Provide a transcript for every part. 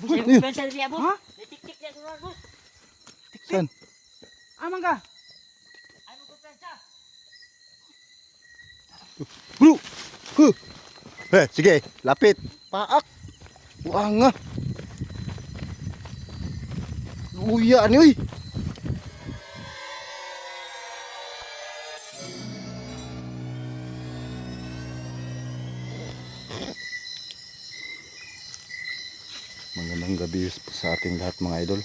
Pensa niya boss. Ha? Tik-tik niya sunod boss. Saan? Amang ka. Ano ko pensa? Bro! Huh! Eh, sige, lapit. Paak. Wanga. Uya ni uy. Sa ating lahat mga idol.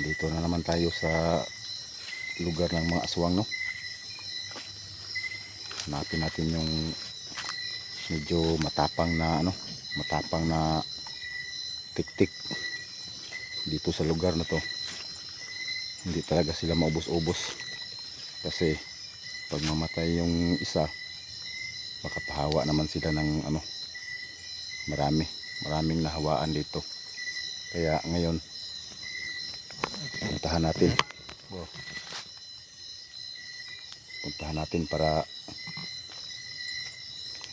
Dito na naman tayo sa lugar ng mga aswang no. Hanapin natin yung medyo matapang na ano, matapang na tiktik dito sa lugar na to. Hindi talaga sila maubos-ubos. Kasi pag mamatay yung isa, makapahawa naman sila ng ano, marami, maraming nahawaan dito. Kaya ngayon, puntahan natin. Puntahan natin para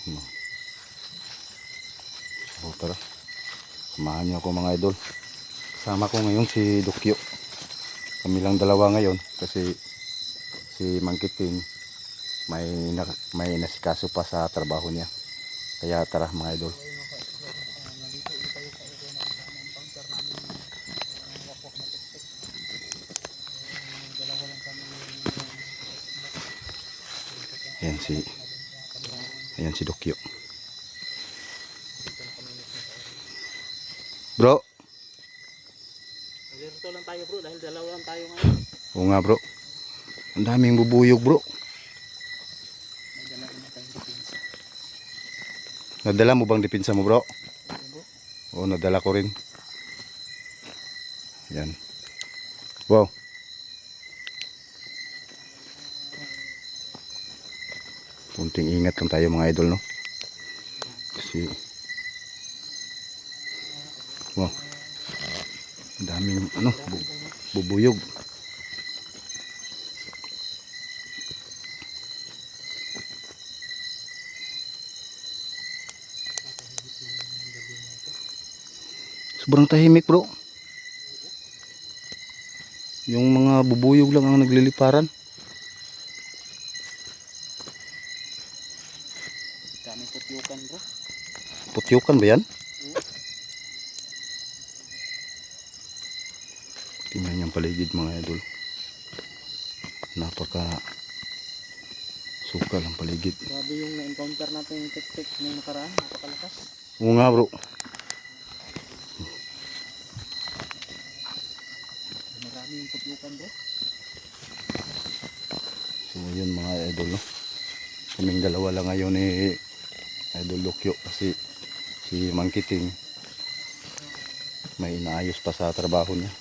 Hmm. So tara. Samahan niyo ako mga idol. Kasama ko ngayon si Dukyo. Kami lang dalawa ngayon kasi si Mangkiting may may nasikaso pa sa trabaho niya. Kaya tara mga idol. Si Ayan si Dukyo. Bro, Alerto lang tayo bro dahil dalawa lang tayo ngayon. oo nga bro. Ang daming bubuyog bro. Nadala mo bang dipinsa mo bro? Oo, nadala ko rin. Yan. Wow. Kunting ingat lang tayo mga idol, no? Kasi... Wow. Ang daming, ano, bu- bubuyog. Sobrang tahimik bro. Yung mga bubuyog lang ang nagliliparan. Dami putyukan bro. Putyukan ba yan? Tingnan yung paligid mga idol. Napaka sukal ang paligid. Grabe yung na-encounter natin yung tik-tik na nakaraan. Napakalakas. Oo nga bro. Marami yung putyukan bro. So yun mga idol no. Kaming dalawa lang ngayon ni Idol Lukyo kasi si Mangkiting may inaayos pa sa trabaho niya.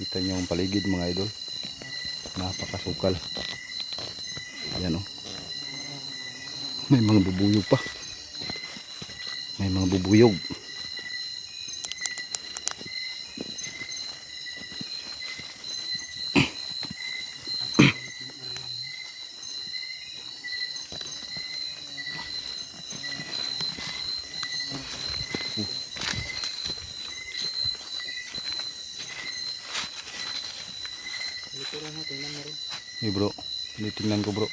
Kita niyo ang paligid mga idol. Napakasukal. Ayan oh. May mga bubuyog pa. May mga bubuyog. Likuran natin lang na rin. Hey bro, tinitingnan ko bro.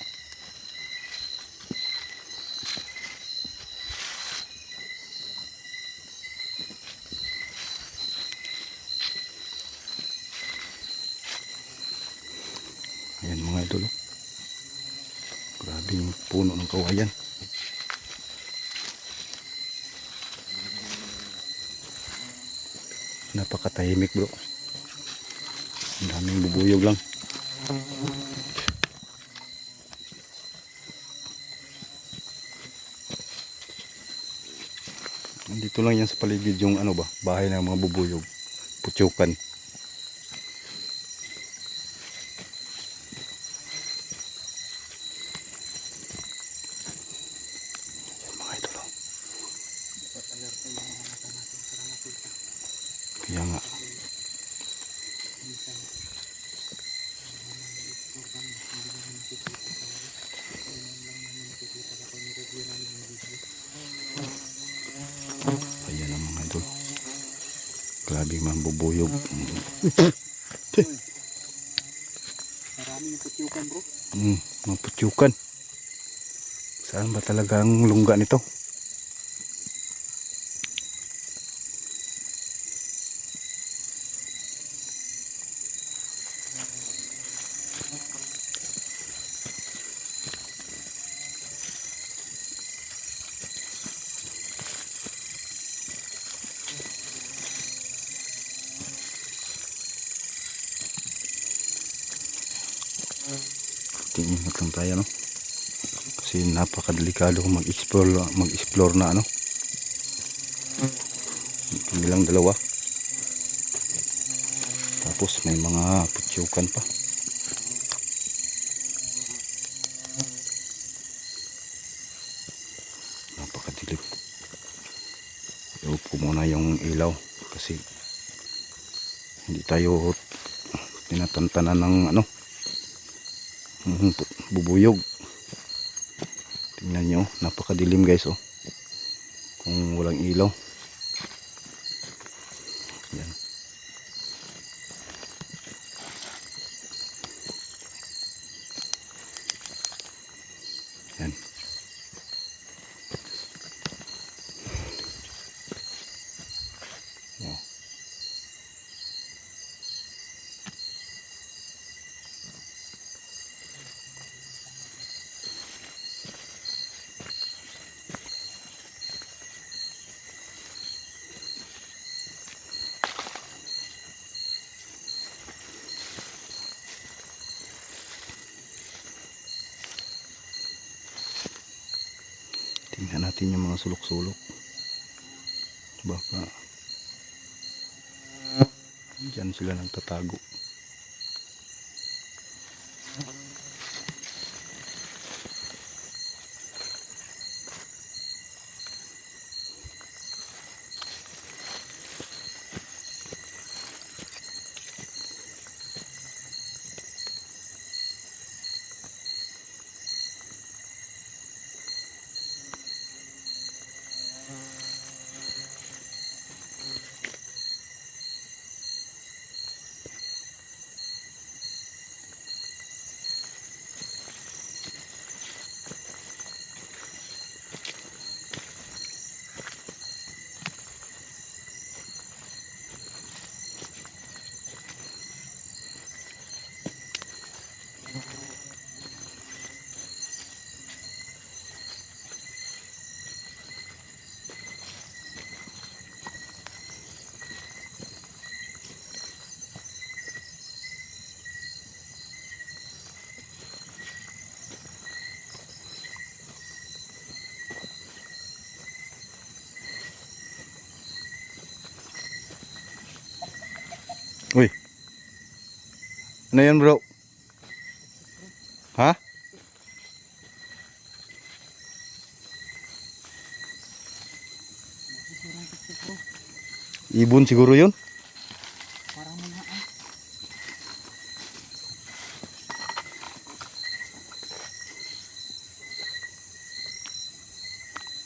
Ayan mga idol. oh. Grabe yung puno ng kawayan. Napakatahimik bro. Ang daming bubuyog lang. Dito lang yan sa paligid yung ano ba, bahay ng mga bubuyog. Putyukan. Yan mga idol. oh. Dapat alerto yung mga mata natin para makita. Kaya nga. Minsan. Organ, hindi namin nakikita talaga. Ngayon lang namin nakikita kapag nireview namin yung video. Grabe man bubuyog. Maraming putyukan bro. Mm, mga putyukan. Saan ba talaga ang lungga nito? Tingin lang tayo no. Kasi napakadelikado kung mag-explore mag-explore na ano. Kami lang dalawa. Tapos may mga putyukan pa. Napakadilim. I-off ko muna yung ilaw kasi hindi tayo tinatantanan ng ano bubuyog. Tingnan nyo napakadilim guys oh. Kung walang ilaw natin yung mga sulok-sulok. Baka Diyan sila nagtatago. Uy. Ano yan bro? Ha? Ibon siguro yun? Parang mga ah.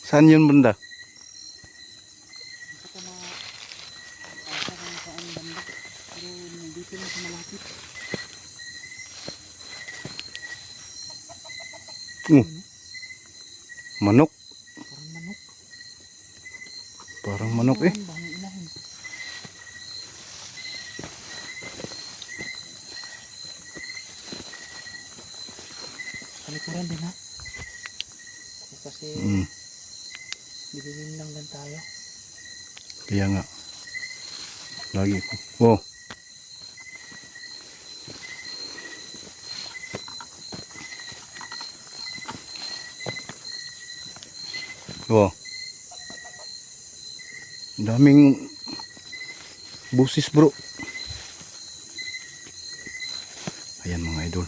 Saan yun saan banda. Nandito na sa. Uh, manok. Parang manok. Parang manok eh. Palikuran din ha. Kasi Mm, didilim lang lang tayo. kaya nga. Lagi ko. Oh. Oh. Daming busis bro. Ayan mga idol.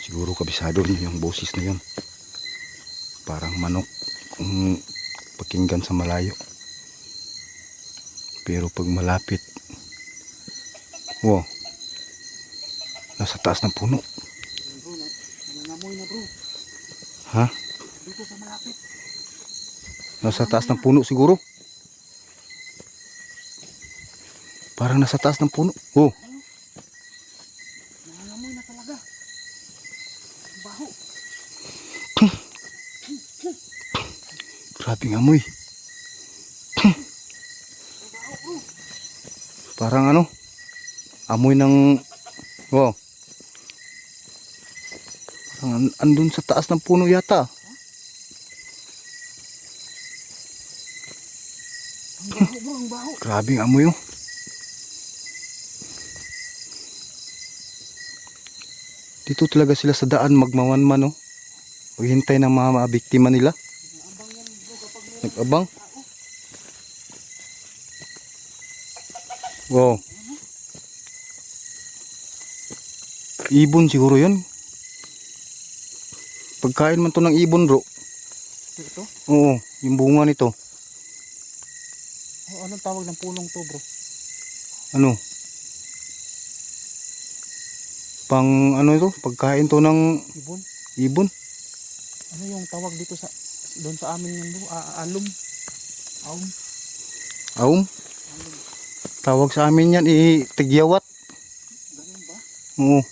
Siguro kabisado niyo yung busis na yun. Parang manok kung pakinggan sa malayo. Pero pag malapit, wow, nasa taas ng puno. Bro, na, nangangamoy na bro. Ha? Dito sa malapit. Nasa taas ng puno siguro. Parang nasa taas ng puno. Oh, Nangangamoy na talaga. Baho. grabing amoy. Parang ano? Amoy ng... Wow. Parang an- andun sa taas ng puno yata. Ang baho bro, ang baho. Grabing amoy oh. Dito talaga sila sa daan magmawanman oh. Maghintay ng mga, mga biktima nila. Nag-abang. Wow. Ibon siguro yun. Pagkain man to ng ibon bro. ito. Oo, yung bunga nito. Oh, anong tawag ng punong to bro? Ano? Pang ano ito? Pagkain to ng Ibon? ibon. Ano yung tawag dito sa doon sa amin yung bro? Alum. Aum. Aum. Alum. Tawag sa amin yan, eh, tigyawat. Ganun ba? Oo. Ah.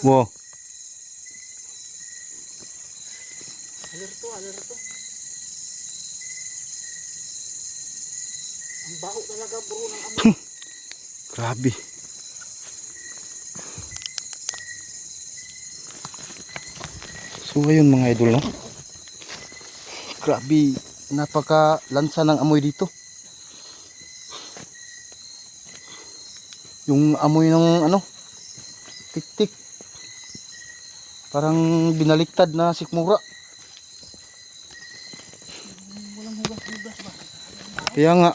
Wow. Alerto, alerto. Ang baho talaga bro ng amoy. Grabe. So ayun mga idol no. Grabe, napaka lansa ng amoy dito. Yung amoy ng ano, tik-tik. Parang binaliktad na sikmura. Kaya nga.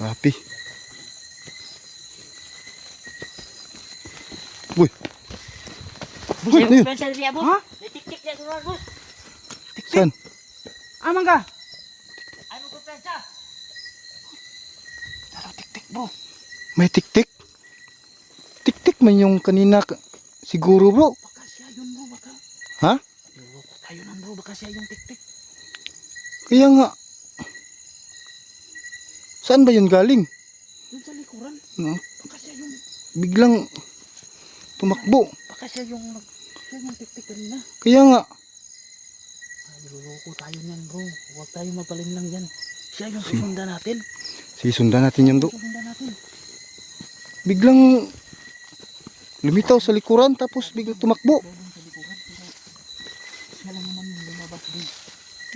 Grabe. Uy. Uy, ano yun? Ha? Tik-tik dia keluar bos. Saan? Amang ka! Ko pensa. Parang tik-tik bro. May tik-tik? Man yung kanina ka- siguro bro. Baka siya yun bro, baka. Ha? Niloko tayo nan bro, baka siya yung tik-tik. Kaya nga. Saan ba yun galing? Yun sa likuran, No, baka siya yung, Biglang tumakbo. baka siya yung, nag- siya yung tik-tik kanina. Kaya nga. Niloloko tayo niyan bro. Huwag tayo magpalim lang dyan. Siya yung susundan natin. Sisundan natin yan bro. Susundan natin. Biglang lumitaw sa likuran tapos biglang tumakbo.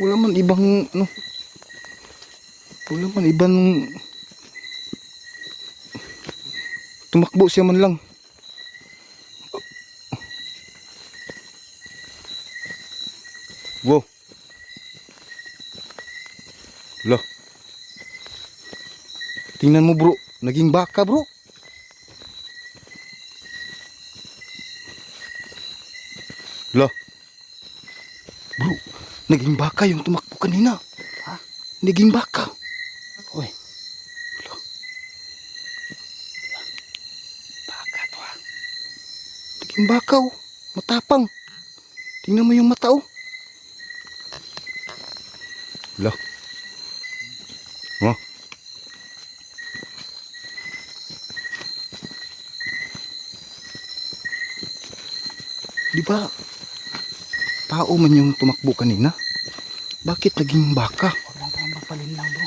Wala man ibang ano. Wala man ibang tumakbo siya man lang. Wow. Lo. Tingnan mo bro, naging baka bro. Lo. Bro, naging baka yung tumakbo kanina. Ha? Naging baka. Uy. Baka to ha. Naging baka oh. Matapang. Tingnan mo yung mata oh. Lo. Oh. Di ba? Tao man yung tumakbo kanina. Bakit naging baka? Huwag lang tayong magpalim lang bro.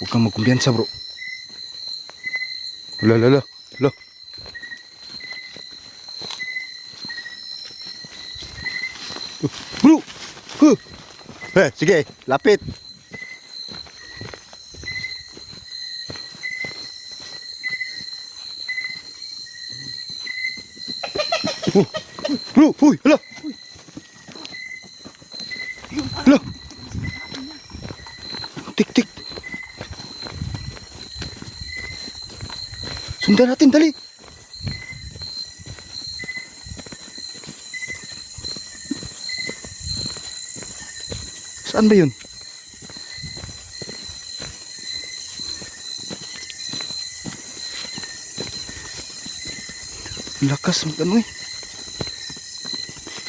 Huwag kang magkumbiyansa bro. Wala, lala, lala. Uh, Bro! Huh! Eh, sige, lapit. Uy, uy, ala. Ala. Tik, tik. Sundan natin, dali. Saan ba yun? Lakas mag ano eh.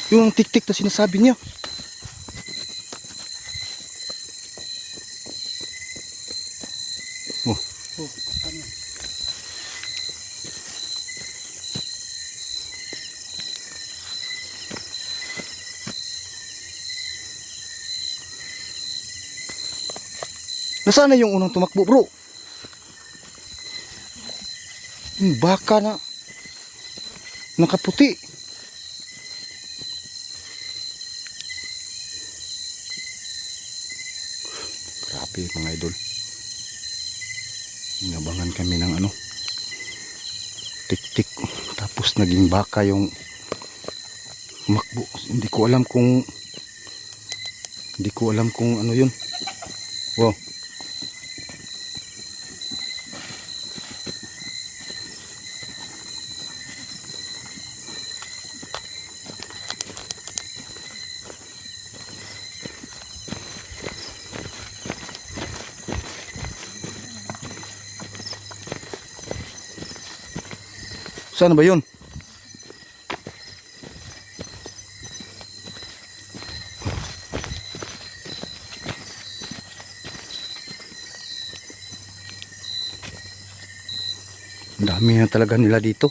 Yung tik-tik na sinasabi niya. Oh, Oh, ano? nasaan na yung unang tumakbo bro? Yung baka na nakaputi. Grabe mga idol. Inabangan kami ng ano. Tik-tik. Tapos naging baka yung makbo. Hindi ko alam kung hindi ko alam kung ano yun. Wow. Saan ba yun? Dami na talaga nila dito.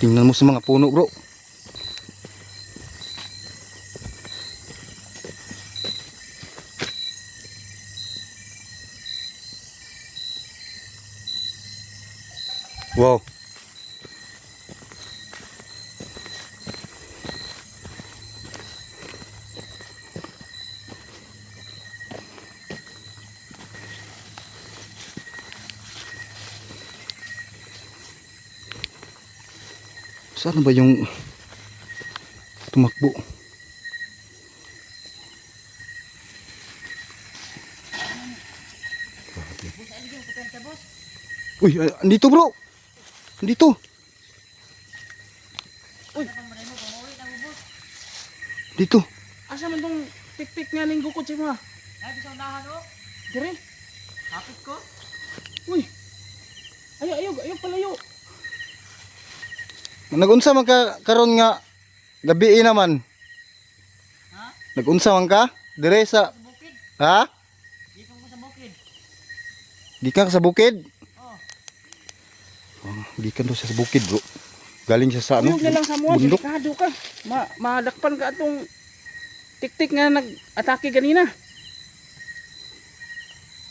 Tingnan mo sa mga puno bro. Wow. Saan ba yung tumakbo? Uy, ah, andito bro. Andito. Uy. Mo, mo? Dito. Asa man tong tik-tik nga ning gukod mga? Ay, bisa unahan, oh. Dire. Hapit ko. Uy. Ayo, ayo, ayo palayo. Nagunsa man ka karon nga gabi naman. Ha? Nagunsa man ka? Dire sa Sa bukid. ha? Di ko mo sa bukid. Gikan ka sa bukid? Oh. Oh, gikan siya sa bukid, bro. Galing siya sa ano? Na lang sa mga, bundok. delikado ka. Ma madakpan ka atong tik-tik nga nag-atake kanina.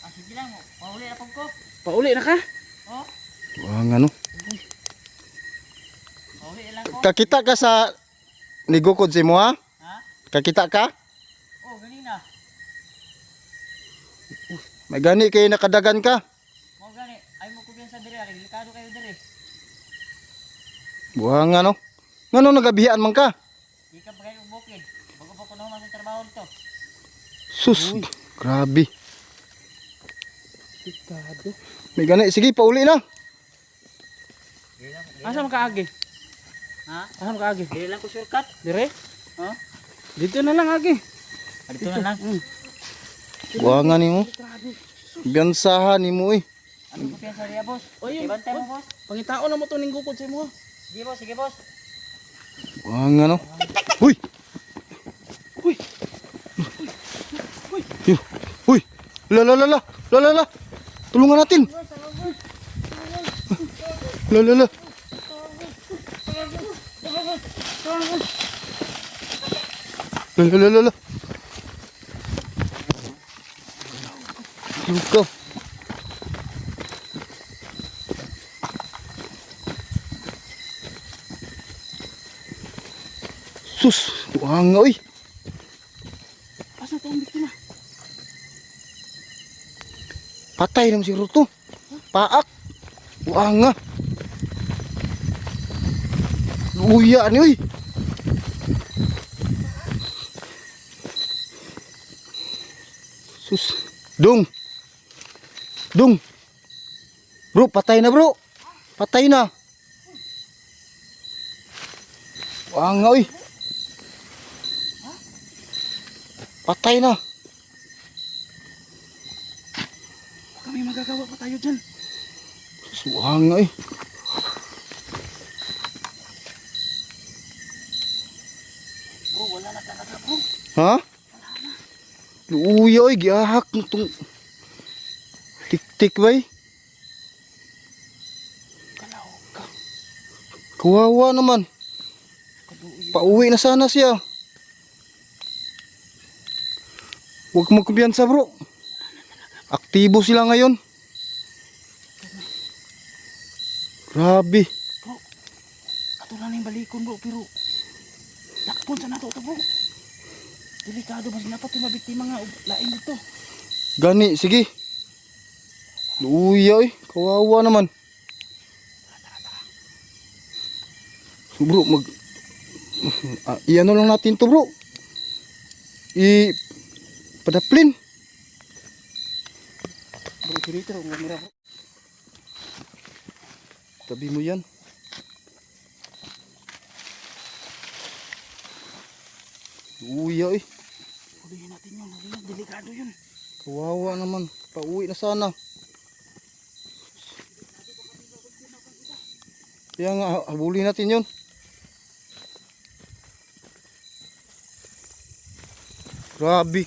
Ah, sige lang, mo. Pahuli na pag ko. Pauli na ka? Oh. Ang ano? Pahuli na lang ko. Kakita ka sa nigukod si mo ha? Ha? Kakita ka? Oh, ganina. May gani kay nakadagan ka. Mo gani. Ay mo kumpiyansa dire, ari. Delikado kayo dire. Buhang ano? Ngano nagabihan man ka? Di ka bagay bukid. Bago pa ko naman sa trabaho nito. Sus, grabe. Delikado. May gani, sige pauli na. Asa man kaagi? Ha? Asa man kaagi? Di lang ko shortcut. Dire? Ha? Dito na lang agi. Dito na lang. Mm. Buhang ni mo. Grabe. Biyansahan ni mo eh. Kumpiyansa riya, boss? O yun, Ibantay mo, boss. Pangitao na mo to ning gukod sa mo. Sige, boss. Sige, boss. Buhang ano? Uy! Uy. Uy! Uy! La la la la! La la la! Tulungan natin! La la la! La la la la la! Sus! Buhang nga oy! Asa to ang biktima? Patay naman siguro to. Paak. Buang nga. Uya ni uy. Sus. Dong. Dong. Bro, patay na bro. Patay na. Buang nga uy. Patay na. tayo dyan. Suhang nga eh. Bro, wala na talaga bro. Ha? Luuya oy, gihahak mo tong tik-tik ba eh? Kalaw ka. Kawawa naman. Pauwi na sana siya. Huwag magkumpiyansa bro. Aktibo sila ngayon. Grabe. Bro, ato lang yung balikon bro, pero dakpon sa nato to bro. Delikado ba dapat yung mabiktima nga lain dito. Gani, sige. Luuya eh. Kawawa naman. So, bro, mag... Ah, iano lang natin to bro. I... Camera bro. Tabi mo yan. Luuya eh. Hulihin natin yun, hulihin. Delikado yun. Kawawa naman. Pauwi na sana. Kaya nga, habulin natin yun. Grabe.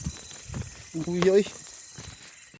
Uy, ay.